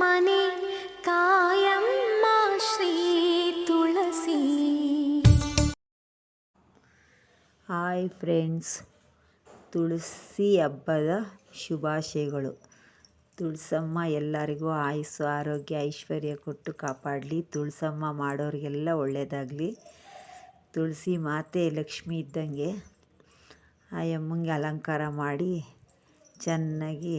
ಮನೆ ಕಾಯಮ್ಮ Shri Tulsi. Hi friends, Tulsi ಹಬ್ಬದ ಶುಭಾಶಯಗಳು. ತುಳಸಮ್ಮ ಎಲ್ಲರಿಗೂ ಆಯುಸ್ಸು, ಆರೋಗ್ಯ, ಐಶ್ವರ್ಯ ಕೊಟ್ಟು ಕಾಪಾಡಲಿ. ತುಳಸಮ್ಮ ಮಾಡೋರಿಗೆಲ್ಲ ಒಳ್ಳೆಯದಾಗಲಿ ತುಳಸಿ ಮಾತೆ ಲಕ್ಷ್ಮಿ ಇದ್ದಂಗೆ ಆ ಅಮ್ಮಂಗೆ ಅಲಂಕಾರ ಮಾಡಿ ಚೆನ್ನಾಗಿ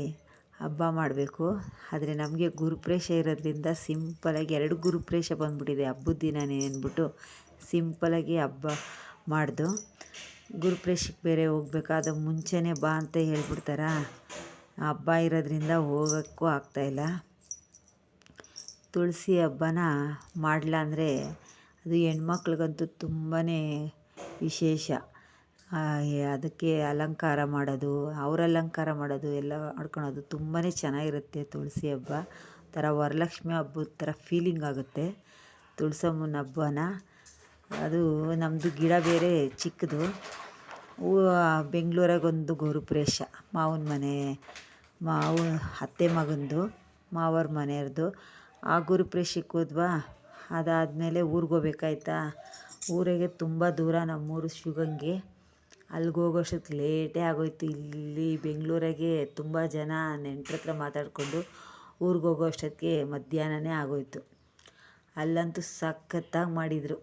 ಹಬ್ಬ ಮಾಡಬೇಕು. ಆದರೆ ನಮಗೆ ಗುರುಪ್ರೇಷ ಇರೋದ್ರಿಂದ ಸಿಂಪಲಾಗಿ ಎರಡು ಗುರುಪ್ರೇಷ ಬಂದ್ಬಿಟ್ಟಿದೆ ಹಬ್ಬದ ದಿನನೇ ಅಂದ್ಬಿಟ್ಟು ಸಿಂಪಲಾಗಿ ಹಬ್ಬ ಮಾಡ್ದು. ಗುರುಪ್ರೇಷಕ್ಕೆ ಬೇರೆ ಹೋಗ್ಬೇಕಾದ ಮುಂಚೆನೇ ಬಾ ಅಂತ ಹೇಳ್ಬಿಡ್ತಾರ. ಹಬ್ಬ ಇರೋದ್ರಿಂದ ಹೋಗೋಕ್ಕೂ ಆಗ್ತಾಯಿಲ್ಲ ತುಳಸಿ ಹಬ್ಬನ ಮಾಡಲ ಅಂದರೆ ಅದು ಹೆಣ್ಮಕ್ಳಿಗಂತೂ ತುಂಬಾ ವಿಶೇಷ. ಅದಕ್ಕೆ ಅಲಂಕಾರ ಮಾಡೋದು ಅವ್ರ ಅಲಂಕಾರ ಮಾಡೋದು ಎಲ್ಲ ಮಾಡ್ಕೊಳೋದು ತುಂಬಾ ಚೆನ್ನಾಗಿರುತ್ತೆ ತುಳಸಿ ಹಬ್ಬ. ಒಂಥರ ವರಲಕ್ಷ್ಮಿ ಹಬ್ಬದ ಥರ ಫೀಲಿಂಗ್ ಆಗುತ್ತೆ. ತುಳಸಮ್ಮನ ಹಬ್ಬನ. ಅದು ನಮ್ಮದು ಗಿಡ ಬೇರೆ ಚಿಕ್ಕದು. ಹೂವು ಬೆಂಗಳೂರಾಗ ಒಂದು ಗುರುಪ್ರೇಷ. ಮಾವನ ಮನೆ, ಮಾವ, ಅತ್ತೆ ಮಗಂದು, ಮಾವರ ಮನೆಯವ್ರದ್ದು ಆ ಗುರುಪ್ರೇಷಕ್ಕೆ ಹೋದ್ವಾ? ಅದಾದಮೇಲೆ ಊರಿಗೆ ಹೋಗ್ಬೇಕಾಯ್ತಾ? ಊರಿಗೆ ತುಂಬ ದೂರ ನಮ್ಮೂರು ಶಿವಗಂಗೆ. ಅಲ್ಲಿಗೆ ಹೋಗೋಷ್ಟೊತ್ತು ಲೇಟೇ ಆಗೋಯ್ತು. ಇಲ್ಲಿ ಬೆಂಗಳೂರಾಗೆ ತುಂಬ ಜನ ನೆಂಟ್ರ ಹತ್ರ ಮಾತಾಡಿಕೊಂಡು ಊರಿಗೆ ಹೋಗೋ ಅಷ್ಟೊತ್ತಿಗೆ ಮಧ್ಯಾಹ್ನನೇ ಆಗೋಯ್ತು. ಅಲ್ಲಂತೂ ಸಖತ್ತಾಗಿ ಮಾಡಿದರು.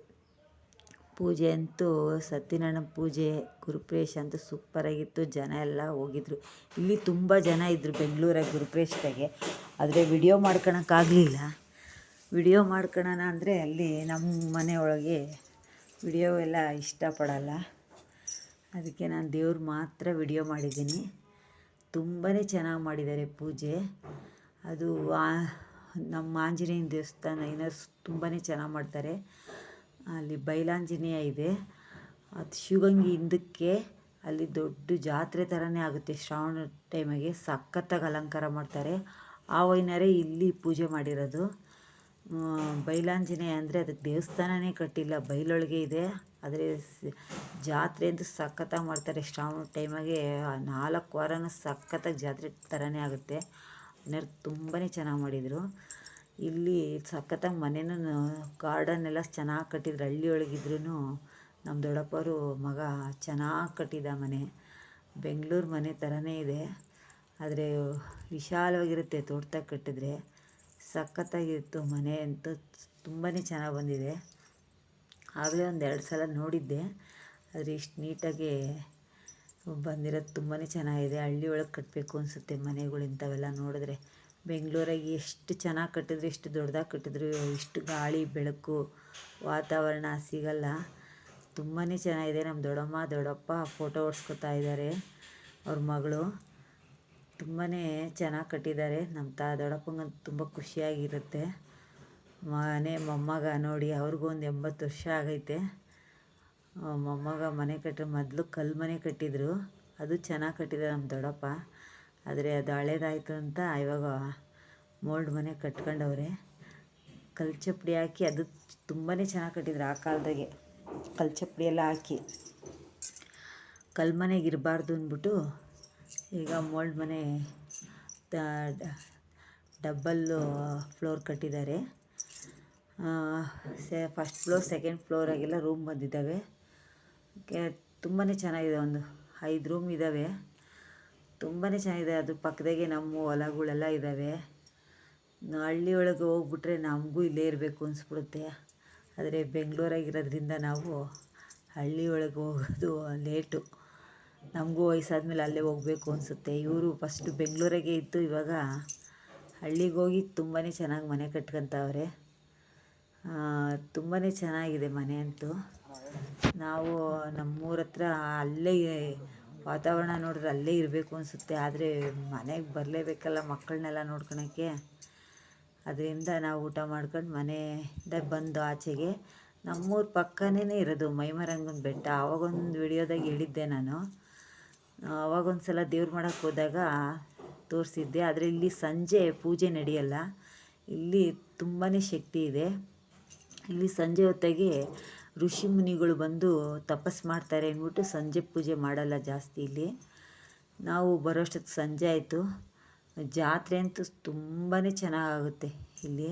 ಪೂಜೆ ಅಂತೂ ಸತ್ಯನಾರಾಯಣ ಪೂಜೆ ಗುರುಪ್ರೇಶ್ ಅಂತೂ ಸೂಪರಾಗಿತ್ತು ಜನ ಎಲ್ಲ ಹೋಗಿದ್ರು. ಇಲ್ಲಿ ತುಂಬ ಜನ ಇದ್ದರು ಬೆಂಗಳೂರಾಗ ಗುರುಪ್ರೇಷದಾಗೆ ಆದರೆ ವಿಡಿಯೋ ಮಾಡ್ಕೊಳಕ್ಕಾಗಲಿಲ್ಲ ವಿಡಿಯೋ ಮಾಡ್ಕೊಳೋಣ ಅಂದರೆ ಅಲ್ಲಿ ನಮ್ಮ ಮನೆಯೊಳಗೆ ವಿಡಿಯೋ ಎಲ್ಲ ಇಷ್ಟಪಡಲ್ಲ. ಅದಕ್ಕೆ ನಾನು ದೇವ್ರು ಮಾತ್ರ ವಿಡಿಯೋ ಮಾಡಿದ್ದೀನಿ. ತುಂಬಾ ಚೆನ್ನಾಗಿ ಮಾಡಿದ್ದಾರೆ ಪೂಜೆ. ಅದು ನಮ್ಮ ಆಂಜನೇಯನ ದೇವಸ್ಥಾನ ಏನೋ ತುಂಬಾ ಚೆನ್ನಾಗಿ ಮಾಡ್ತಾರೆ. ಅಲ್ಲಿ ಬೈಲಾಂಜನೇಯ ಇದೆ. ಅದು ಶಿವಗಂಗೆ ಹಿಂದಕ್ಕೆ ಅಲ್ಲಿ ದೊಡ್ಡ ಜಾತ್ರೆ ಥರನೇ ಆಗುತ್ತೆ. ಶ್ರಾವಣ ಟೈಮಿಗೆ ಸಖತ್ತಾಗಿ ಅಲಂಕಾರ ಮಾಡ್ತಾರೆ. ಆ ವೈನರೇ ಇಲ್ಲಿ ಪೂಜೆ ಮಾಡಿರೋದು. ಬೈಲಾಂಜನೇಯ ಅಂದರೆ ಅದಕ್ಕೆ ದೇವಸ್ಥಾನನೇ ಕಟ್ಟಿಲ್ಲ, ಬೈಲೊಳಗೆ ಇದೆ. ಆದರೆ ಜಾತ್ರೆ ಅಂತೂ ಸಖತ್ತಾಗಿ ಮಾಡ್ತಾರೆ. ಶ್ರಾವಣ ಟೈಮಾಗೆ ನಾಲ್ಕು ವಾರನೂ ಸಖತ್ತಾಗಿ ಜಾತ್ರೆ ಥರನೇ ಆಗುತ್ತೆ. ಮನೆಯವ್ರು ತುಂಬಾ ಚೆನ್ನಾಗಿ ಮಾಡಿದರು. ಇಲ್ಲಿ ಸಖತ್ತಾಗಿ ಮನೇನೂ ಗಾರ್ಡನ್ ಎಲ್ಲ ಚೆನ್ನಾಗಿ ಕಟ್ಟಿದ್ರು. ಹಳ್ಳಿಯೊಳಗಿದ್ರೂ ನಮ್ಮ ದೊಡ್ಡಪ್ಪರು ಮಗ ಚೆನ್ನಾಗಿ ಕಟ್ಟಿದ ಮನೆ. ಬೆಂಗಳೂರು ಮನೆ ಥರನೇ ಇದೆ. ಆದರೆ ವಿಶಾಲವಾಗಿರುತ್ತೆ ತೋಟದಾಗ ಕಟ್ಟಿದ್ರೆ. ಸಖತ್ತಾಗಿತ್ತು ಮನೆ ಅಂತೂ ತುಂಬಾ ಚೆನ್ನಾಗಿ ಬಂದಿದೆ. ಆಗಲೇ ಒಂದು ಎರಡು ಸಲ ನೋಡಿದ್ದೆ. ಆದರೆ ಇಷ್ಟು ನೀಟಾಗಿ ಬಂದಿರೋದು ತುಂಬಾ ಚೆನ್ನಾಗಿದೆ. ಹಳ್ಳಿ ಒಳಗೆ ಕಟ್ಟಬೇಕು ಅನಿಸುತ್ತೆ ಮನೆಗಳು ಇಂಥವೆಲ್ಲ ನೋಡಿದ್ರೆ. ಬೆಂಗಳೂರಾಗಿ ಎಷ್ಟು ಚೆನ್ನಾಗಿ ಕಟ್ಟಿದ್ರು ಎಷ್ಟು ದೊಡ್ಡದಾಗಿ ಕಟ್ಟಿದ್ರು, ಇಷ್ಟು ಗಾಳಿ, ಬೆಳಕು, ವಾತಾವರಣ ಸಿಗಲ್ಲ. ತುಂಬಾ ಚೆನ್ನಾಗಿದೆ. ನಮ್ಮ ದೊಡ್ಡಮ್ಮ, ದೊಡ್ಡಪ್ಪ ಫೋಟೋ ಹೊಡ್ಸ್ಕೊತಾ ಇದ್ದಾರೆ ಅವ್ರ ಮಗಳು. ತುಂಬಾ ಚೆನ್ನಾಗಿ ಕಟ್ಟಿದ್ದಾರೆ ನಮ್ಮ ತಾ ದೊಡ್ಡಪ್ಪಂಗಂತೂ ತುಂಬ ಖುಷಿಯಾಗಿರುತ್ತೆ. ಮನೆ ಮೊಮ್ಮಗ ನೋಡಿ ಅವ್ರಿಗೂ ಒಂದು ಎಂಬತ್ತು ವರ್ಷ ಆಗೈತೆ. ಮೊಮ್ಮಗ ಮನೆ ಕಟ್ಟಿ ಮೊದಲು ಕಲ್ಲು ಮನೆ ಕಟ್ಟಿದ್ರು. ಅದು ಚೆನ್ನಾಗಿ ಕಟ್ಟಿದ್ದಾರೆ ನಮ್ಮ ದೊಡ್ಡಪ್ಪ. ಆದರೆ ಅದು ಹಳೇದಾಯಿತು ಅಂತ ಇವಾಗ ಮೋಲ್ಡ್ ಮನೆ ಕಟ್ಕೊಂಡವ್ರೆ. ಕಲ್ಲು ಹಾಕಿ ಅದು ತುಂಬಾ ಚೆನ್ನಾಗಿ ಕಟ್ಟಿದ್ರು ಆ ಕಾಲದಾಗೆ. ಕಲ್ಲು ಚಪ್ಪಡಿ ಎಲ್ಲ ಹಾಕಿ. ಕಲ್ಲು ಮನೆಗೆ ಇರಬಾರ್ದು ಅಂದ್ಬಿಟ್ಟು ಈಗ ಮೋಲ್ಡ್ ಮನೆ ಡಬ್ಬಲ್ಲು ಫ್ಲೋರ್ ಕಟ್ಟಿದ್ದಾರೆ. ಸೆ, ಫಸ್ಟ್ ಫ್ಲೋರ್, ಸೆಕೆಂಡ್ ಫ್ಲೋರಾಗೆಲ್ಲ ರೂಮ್ ಬಂದಿದ್ದಾವೆ. ತುಂಬಾ ಚೆನ್ನಾಗಿದೆ, ಒಂದು ಐದು ರೂಮ್ ಇದ್ದಾವೆ. ತುಂಬಾ ಚೆನ್ನಾಗಿದೆ, ಅದು ಪಕ್ಕದಾಗೆ ನಮ್ಮ ಹೊಲಗಳೆಲ್ಲ ಇದ್ದಾವೆ. ಹಳ್ಳಿ ಒಳಗೆ ಹೋಗ್ಬಿಟ್ರೆ ನಮಗೂ ಇಲ್ಲೇ ಇರಬೇಕು ಅನಿಸ್ಬಿಡುತ್ತೆ. ಆದರೆ ಬೆಂಗಳೂರಾಗಿರೋದ್ರಿಂದ ನಾವು ಹಳ್ಳಿ ಒಳಗೆ ಹೋಗೋದು ಲೇಟು. ನಮಗೂ ವಯಸ್ಸಾದ್ಮೇಲೆ ಅಲ್ಲೇ ಹೋಗಬೇಕು ಅನಿಸುತ್ತೆ. ಇವರು ಫಸ್ಟು ಬೆಂಗಳೂರಾಗೆ ಇದ್ದು ಇವಾಗ ಹಳ್ಳಿಗೆ ಹೋಗಿ ತುಂಬಾ ಚೆನ್ನಾಗಿ ಮನೆ ಕಟ್ಕೊತಾವ್ರೆ. ತುಂಬಾ ಚೆನ್ನಾಗಿದೆ ಮನೆ ಅಂತೂ. ನಾವು ನಮ್ಮೂರ ಹತ್ರ ಅಲ್ಲೇ ವಾತಾವರಣ ನೋಡಿದ್ರೆ ಅಲ್ಲೇ ಇರಬೇಕು ಅನಿಸುತ್ತೆ. ಆದರೆ ಮನೆಗೆ ಬರಲೇಬೇಕಲ್ಲ ಮಕ್ಕಳನ್ನೆಲ್ಲ ನೋಡ್ಕೊಳಕ್ಕೆ. ಅದರಿಂದ ನಾವು ಊಟ ಮಾಡ್ಕೊಂಡು ಮನೆಯಿಂದ ಬಂದು ಆಚೆಗೆ ನಮ್ಮೂರ ಪಕ್ಕನೇ ಇರೋದು ಮೈಮರಂಗನ ಬೆಟ್ಟ. ಆವಾಗೊಂದು ವಿಡಿಯೋದಾಗ ಹೇಳಿದ್ದೆ ನಾನು. ಅವಾಗೊಂದು ಸಲ ದೇವ್ರು ಮಾಡೋಕ್ಕೆ ಹೋದಾಗ ತೋರಿಸಿದ್ದೆ. ಆದರೆ ಇಲ್ಲಿ ಸಂಜೆ ಪೂಜೆ ನಡೆಯಲ್ಲ. ಇಲ್ಲಿ ತುಂಬಾ ಶಕ್ತಿ ಇದೆ. ಇಲ್ಲಿ ಸಂಜೆ ಹೊತ್ತಿಗೆ ಋಷಿ ಮುನಿಗಳು ಬಂದು ತಪಸ್ ಮಾಡ್ತಾರೆ ಅಂದ್ಬಿಟ್ಟು ಸಂಜೆ ಪೂಜೆ ಮಾಡಲ್ಲ ಜಾಸ್ತಿ ಇಲ್ಲಿ. ನಾವು ಬರೋಷ್ಟೊತ್ತು ಸಂಜೆ ಆಯಿತು. ಜಾತ್ರೆ ಅಂತೂ ತುಂಬಾ ಚೆನ್ನಾಗುತ್ತೆ ಇಲ್ಲಿ.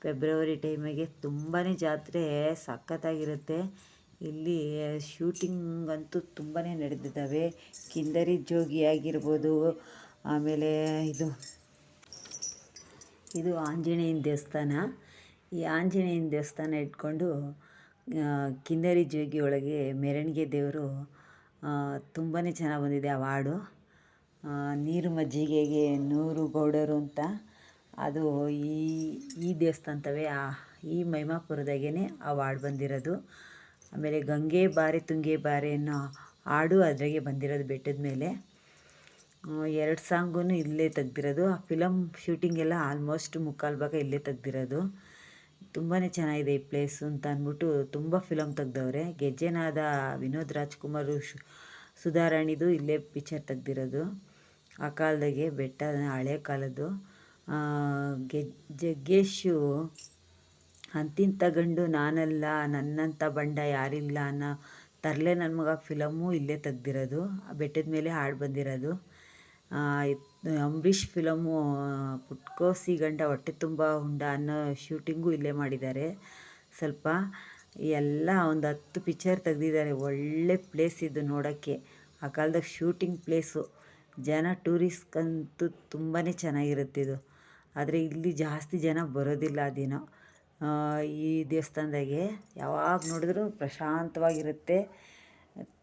ಫೆಬ್ರವರಿ ಟೈಮಿಗೆ ತುಂಬಾ ಜಾತ್ರೆ ಸಖತ್ತಾಗಿರುತ್ತೆ. ಇಲ್ಲಿ ಶೂಟಿಂಗ್ ಅಂತೂ ತುಂಬಾ ನಡೆದಿದ್ದಾವೆ. ಕಿಂದರಿ ಜೋಗಿ ಆಗಿರ್ಬೋದು, ಆಮೇಲೆ ಇದು ಇದು ಆಂಜನೇಯನ ದೇವಸ್ಥಾನ. ಈ ಆಂಜನೇಯನ ದೇವಸ್ಥಾನ ಇಟ್ಕೊಂಡು ಕಿಂದರಿ ಜೋಗಿ ಒಳಗೆ ಮೆರವಣಿಗೆ ದೇವರು ತುಂಬಾ ಚೆನ್ನಾಗಿ ಬಂದಿದೆ ಆ ನೀರು ಮಜ್ಜಿಗೆಗೆ ನೂರು ಗೌಡರು ಅಂತ. ಅದು ಈ ಈ ದೇವಸ್ಥಾನದವೇ, ಆ, ಈ ಮೈಮಾಪುರದಾಗೇ ಆ ಹಾಡು ಬಂದಿರೋದು. ಆಮೇಲೆ ಗಂಗೆ ಬಾರೆ ತುಂಗೆ ಬಾರೆ ಅನ್ನೋ ಹಾಡು ಅದರಾಗೆ ಬಂದಿರೋದು ಬೆಟ್ಟದ ಮೇಲೆ. ಎರಡು ಸಾಂಗೂ ಇಲ್ಲೇ ತೆಗ್ದಿರೋದು. ಆ ಫಿಲಮ್ ಶೂಟಿಂಗ್ ಎಲ್ಲ ಆಲ್ಮೋಸ್ಟ್ ಮುಕ್ಕಾಲು ಭಾಗ ಇಲ್ಲೇ ತೆಗ್ದಿರೋದು. ತುಂಬಾ ಚೆನ್ನಾಗಿದೆ ಈ ಪ್ಲೇಸ್ ಅಂತ ಅಂದ್ಬಿಟ್ಟು ತುಂಬ ಫಿಲಮ್ ತೆಗ್ದವ್ರೆ. ಗೆಜ್ಜೆನಾದ ವಿನೋದ್ ರಾಜ್ಕುಮಾರ್ ಸುಧಾರಾಣಿದು ಇಲ್ಲೇ ಪಿಕ್ಚರ್ ತೆಗ್ದಿರೋದು. ಆ ಕಾಲದಾಗೆ ಬೆಟ್ಟ ಹಳೆ ಕಾಲದ್ದು. ಗೆಜ್ ಜಗ್ಗೇಶು ಅಂತಿಂತ ಗಂಡು ನಾನಲ್ಲ ನನ್ನಂಥ ಬಂಡ ಯಾರಿಲ್ಲ ಅನ್ನೋ ತರಲೆ ನನ್ನ ಮಗ ಫಿಲಮು ಇಲ್ಲೇ ತೆಗ್ದಿರೋದು ಬೆಟ್ಟದ ಮೇಲೆ ಹಾಡು ಬಂದಿರೋದು. ಅಂಬರೀಷ್ ಫಿಲಮು ಪುಟ್ಕೋಸಿ ಗಂಡ ಹೊಟ್ಟೆ ತುಂಬ ಹುಂಡ ಅನ್ನೋ ಶೂಟಿಂಗು ಇಲ್ಲೇ ಮಾಡಿದ್ದಾರೆ. ಸ್ವಲ್ಪ ಎಲ್ಲ ಒಂದು ಹತ್ತು ಪಿಕ್ಚರ್ ತೆಗ್ದಿದ್ದಾರೆ, ಒಳ್ಳೆ ಪ್ಲೇಸ್ ಇದು ನೋಡೋಕ್ಕೆ. ಆ ಕಾಲದಾಗ ಶೂಟಿಂಗ್ ಪ್ಲೇಸು. ಜನ ಟೂರಿಸ್ಟ್ಗಂತೂ ತುಂಬಾ ಚೆನ್ನಾಗಿರುತ್ತೆ ಇದು. ಆದರೆ ಇಲ್ಲಿ ಜಾಸ್ತಿ ಜನ ಬರೋದಿಲ್ಲ ಅದೇನೋ ಈ ದೇವಸ್ಥಾನದಾಗೆ ಯಾವಾಗ ನೋಡಿದ್ರೂ ಪ್ರಶಾಂತವಾಗಿರುತ್ತೆ.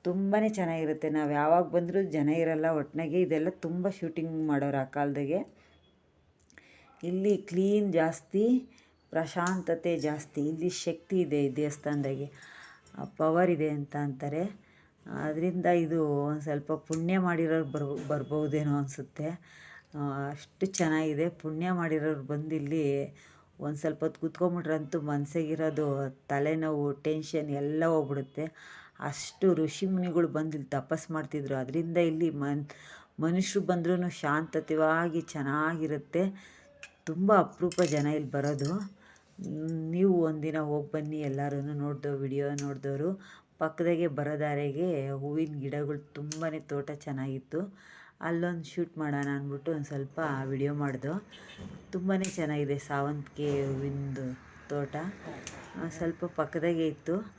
ತುಂಬಾ ಚೆನ್ನಾಗಿರುತ್ತೆ. ನಾವು ಯಾವಾಗ ಬಂದರೂ ಜನ ಇರಲ್ಲ ಒಟ್ಟಿನಾಗೆ ಇದೆಲ್ಲ ತುಂಬ ಶೂಟಿಂಗ್ ಮಾಡೋರು ಆ ಕಾಲದಾಗೆ. ಇಲ್ಲಿ ಕ್ಲೀನ್ ಜಾಸ್ತಿ, ಪ್ರಶಾಂತತೆ ಜಾಸ್ತಿ. ಇಲ್ಲಿ ಶಕ್ತಿ ಇದೆ ಈ ದೇವಸ್ಥಾನದಾಗೆ. ಪವರ್ ಇದೆ ಅಂತ ಅಂತಾರೆ. ಅದರಿಂದ ಇದು ಒಂದು ಸ್ವಲ್ಪ ಪುಣ್ಯ ಮಾಡಿರೋರು ಬರ್, ಬರ್ಬೋದೇನೋ ಅನಿಸುತ್ತೆ. ಅಷ್ಟು ಚೆನ್ನಾಗಿದೆ. ಪುಣ್ಯ ಮಾಡಿರೋರು ಬಂದು ಇಲ್ಲಿ ಒಂದು ಸ್ವಲ್ಪ ಹೊತ್ತು ಕೂತ್ಕೊಂಬಿಟ್ರಂತೂ ಮನಸ್ಸಿಗಿರೋದು ತಲೆನೋವು ಟೆನ್ಷನ್ ಎಲ್ಲ ಹೋಗ್ಬಿಡುತ್ತೆ. ಅಷ್ಟು ಋಷಿ ಮುನಿಗಳು ಬಂದು ಇಲ್ಲಿ ತಪಸ್ ಮಾಡ್ತಿದ್ರು. ಅದರಿಂದ ಇಲ್ಲಿ ಮನ್ ಮನುಷ್ಯರು ಬಂದ್ರೂ ಶಾಂತತೆವಾಗಿ ಚೆನ್ನಾಗಿರುತ್ತೆ. ತುಂಬ ಅಪರೂಪ ಜನ ಇಲ್ಲಿ ಬರೋದು. ನೀವು ಒಂದಿನ ಹೋಗಿ ಬನ್ನಿ ಎಲ್ಲರೂ ನೋಡಿದೋ, ವಿಡಿಯೋ ನೋಡಿದವರು ಪಕ್ಕದಾಗೆ ಬರೋ ದಾರಿಗೆ ಹೂವಿನ ಗಿಡಗಳು ತುಂಬಾ ತೋಟ ಚೆನ್ನಾಗಿತ್ತು. ಅಲ್ಲೊಂದು ಶೂಟ್ ಮಾಡೋಣ ಅಂದ್ಬಿಟ್ಟು ಒಂದು ಸ್ವಲ್ಪ ವಿಡಿಯೋ ಮಾಡ್ದೋ. ತುಂಬಾ ಚೆನ್ನಾಗಿದೆ ಸಾವಂತಿಗೆ ಹೂವಿಂದು ತೋಟ. ಸ್ವಲ್ಪ ಪಕ್ಕದಾಗೆ ಇತ್ತು.